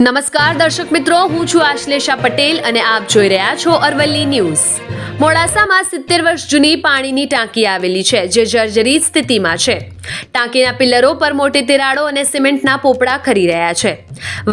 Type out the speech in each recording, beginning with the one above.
નમસ્કાર દર્શક મિત્રો, હું છું આશ્લેષા પટેલ અને આપ જોઈ રહ્યા છો અરવલ્લી ન્યૂઝ. મોડાસામાં સિત્તેર વર્ષ જૂની પાણીની ટાંકી આવેલી છે, જે જર્જરિત સ્થિતિમાં છે. ટાંકીના પિલ્લરો પર મોટી તિરાડો અને સિમેન્ટના પોપડા ખરી રહ્યા છે.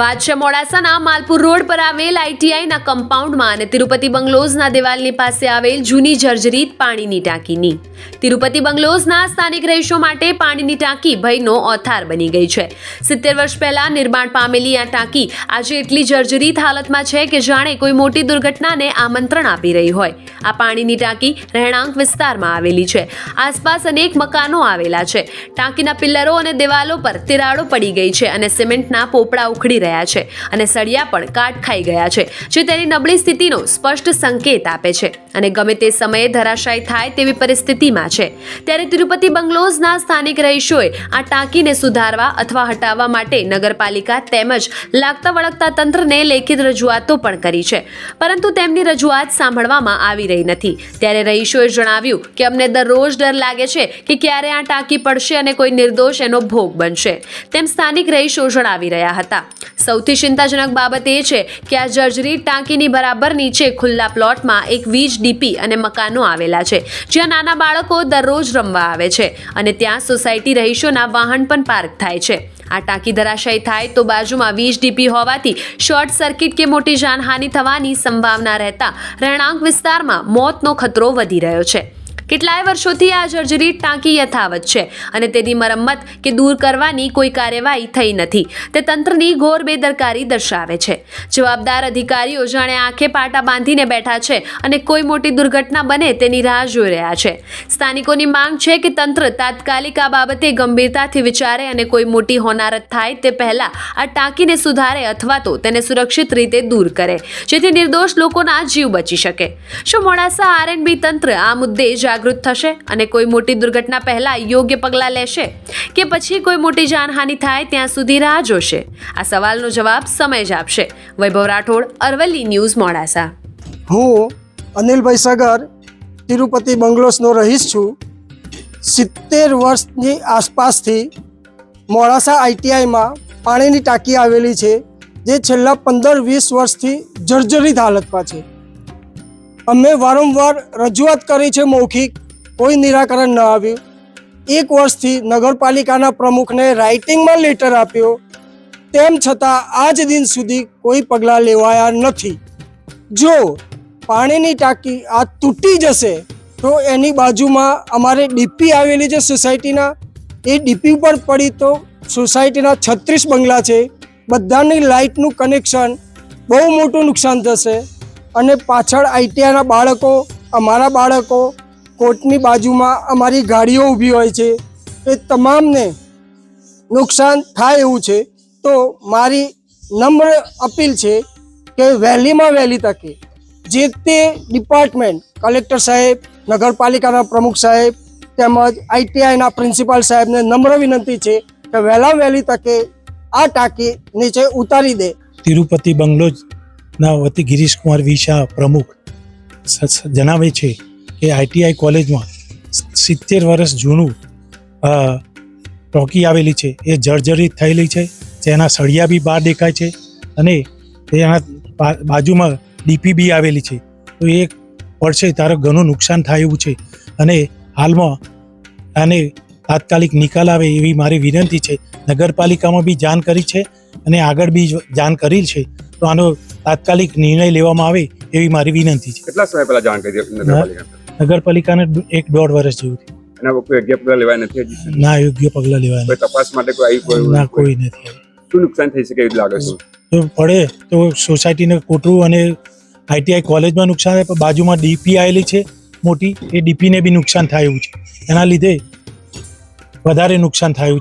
વાત છે મોડાસાના માલપુર રોડ પર આવેલ આઈટીઆઈના કમ્પાઉન્ડમાં અને તિરુપતિ બંગલોઝના દિવાલની પાસે આવેલ જૂની જર્જરીત પાણીની ટાંકીની. તિરુપતિ બંગલોઝના સ્થાનિક રહીશો માટે પાણીની ટાંકી ભયનો ઓથાર બની ગઈ છે. સિત્તેર વર્ષ પહેલા નિર્માણ પામેલી આ ટાંકી આજે એટલી જર્જરીત હાલતમાં છે કે જાણે કોઈ મોટી દુર્ઘટનાને આમંત્રણ આપી રહી હોય. આ પાણીની ટાંકી રહેણાંક વિસ્તારમાં આવેલી છે. આસપાસ અનેક મકાનો આવેલા છે. ટાંકીના પિલ્લરો અને દિવાલો પર તિરાડો પડી ગઈ છે અને સિમેન્ટના પોપડા ઉખડી રહ્યા છે અને સળિયા પણ કાટ ખાઈ ગયા છે, જે તેની નબળી સ્થિતિનો સ્પષ્ટ સંકેત આપે છે અને ગમે તે સમયે ધરાશાયી થાય તેવી પરિસ્થિતિમાં છે. ત્યારે તિરુપતિ બંગલોઝના સ્થાનિક રહીશોએ આ ટાંકીને સુધારવા અથવા હટાવવા માટે નગરપાલિકા તેમજ લાગતા વળગતા તંત્રને લેખિત રજૂઆતો પણ કરી છે. પરંતુ તેમની રજૂઆત સાંભળવામાં આવી રહી નથી. ત્યારે રહીશોએ જણાવ્યું કે અમને દરરોજ ડર લાગે છે કે ક્યારે આ ટાંકી પડશે અને કોઈ નિર્દોષ એનો ભોગ બનશે. તેમ સ્થાનિક રહીશો જણાવી રહ્યા હતા. સૌથી ચિંતાજનક બાબત એ છે કે આ જર્જરી ટાંકીની બરાબર નીચે ખુલ્લા પ્લોટમાં એક વીજ ડીપી અને મકાનો આવેલા છે, જ્યાં નાના બાળકો દરરોજ રમવા આવે છે અને ત્યાં સોસાયટી રહીશોના વાહન પણ પાર્ક થાય છે. આ ટાંકી ધરાશય થાય તો બાજુમાં વીજ ડીપી હોવાથી શોર્ટ સર્કિટ કે મોટી જાનહાનિ થવાની સંભાવના રહેતા રહેણાંક વિસ્તારમાં મોતનો ખતરો વધી રહ્યો છે. કેટલાય વર્ષોથી આ જર્જરિત ટાંકી યથાવત છે અને તેની મરમ્મત કે દૂર કરવાની કોઈ કાર્યવાહી થઈ નથી. તે તંત્રની ઘોર બેદરકારી દર્શાવે છે. જવાબદાર અધિકારીઓ જાણે આંખે પાટા બાંધીને બેઠા છે અને કોઈ મોટી દુર્ઘટના બને તેની રાહ જોઈ રહ્યા છે. સ્થાનિકોની માંગ છે કે તંત્ર તાત્કાલિક આ બાબતે ગંભીરતાથી વિચારે અને કોઈ મોટી હોનારત થાય તે પહેલા આ ટાંકીને સુધારે અથવા તો તેને સુરક્ષિત રીતે દૂર કરે, જેથી નિર્દોષ લોકોના જીવ બચી શકે. શું મોડાસા આરએનબી તંત્ર આ મુદ્દે જાગૃત થશે અને કોઈ મોટી દુર્ઘટના પહેલા યોગ્ય પગલાં લેશે કે પછી કોઈ મોટી જાનહાનિ થાય ત્યાં સુધી રાહ જોશે? આ સવાલનો જવાબ સમય જ આપશે. વૈભવ રાઠોડ, અરવલ્લી ન્યૂઝ, મોડાસા. હું અનિલભાઈ સાગર, તિરુપતિ બંગલોસનો રહીશ છું. સિત્તેર વર્ષની આસપાસથી મોડાસા આઈટીઆઈમાં પાણીની ટાંકી આવેલી છે, જે છેલ્લા પંદર વીસ વર્ષથી જર્જરિત હાલતમાં છે. અમે વારંવાર રજૂઆત કરી છે મૌખિક, કોઈ નિરાકરણ ન આવ્યું. એક વર્ષથી નગરપાલિકાના પ્રમુખને રાઇટિંગમાં લેટર આપ્યો. તેમ છતાં આજ દિન સુધી કોઈ પગલાં લેવાયા નથી. જો પાણીની ટાંકી આ તૂટી જશે, તો એની બાજુમાં અમારે ડીપી આવેલી છે સોસાયટીના. એ ડીપી ઉપર પડી તો સોસાયટીના છત્રીસ બંગલા છે. બધાની લાઇટનું કનેક્શન બહુ મોટું નુકસાન થશે. અને પાછળ આઈટીઆઈના બાળકો, અમારા બાળકો, કોર્ટની બાજુમાં અમારી ગાડીઓ ઊભી હોય છે. એ તમામને નુકસાન થાય એવું છે. તો મારી નમ્ર અપીલ છે કે વહેલીમાં વહેલી તકે જે તે ડિપાર્ટમેન્ટ, કલેક્ટર સાહેબ, નગરપાલિકાના પ્રમુખ સાહેબ તેમજ આઈટીઆઈના પ્રિન્સિપાલ સાહેબને નમ્ર વિનંતી છે કે વહેલા વહેલી તકે આ ટાંકી નીચે ઉતારી દે. તિરુપતિ બંગલોઝના વતી ગિરીશકુમાર વી શાહ પ્રમુખ જણાવે છે કે આઈટીઆઈ કોલેજમાં સિત્તેર વર્ષ જૂનું ટોકી આવેલી છે. એ જર્જરિત થયેલી છે. તેના સળિયા બી બહાર દેખાય છે અને તેના બાજુમાં ડીપી બી આવેલી છે. તો એ પડશે તારે ઘણું નુકસાન થાય એવું છે. અને હાલમાં આને તાત્કાલિક નિકાલ આવે એવી મારી વિનંતી છે. નગરપાલિકામાં બી જાણ કરી છે અને આગળ બી જાણ કરી છે. તો આનો તાત્કાલિક નિર્ણય લેવામાં આવે એવી મારી વિનંતી છે. કેટલા સમય પહેલા જાણ કરી નગરપાલિકાને? એક દોઢ વર્ષ જેવું. એના કોઈ યોગ્ય પગલાં લેવાય નથી ના યોગ્ય પગલાં લેવાય કોઈ તપાસ માટે કોઈ આવી કોઈ ના કોઈ નથી શું નુકસાન થઈ શકે એવું લાગે છે? જો પડે તો સોસાયટીને કોટરું અને આઈટીઆઈ કોલેજમાં નુકસાન થાય બાજુમાં ડીપી આવેલી છે મોટી એ ડીપીને બી નુકસાન થાય એવું છે. એના લીધે વધારે નુકસાન થાય છે.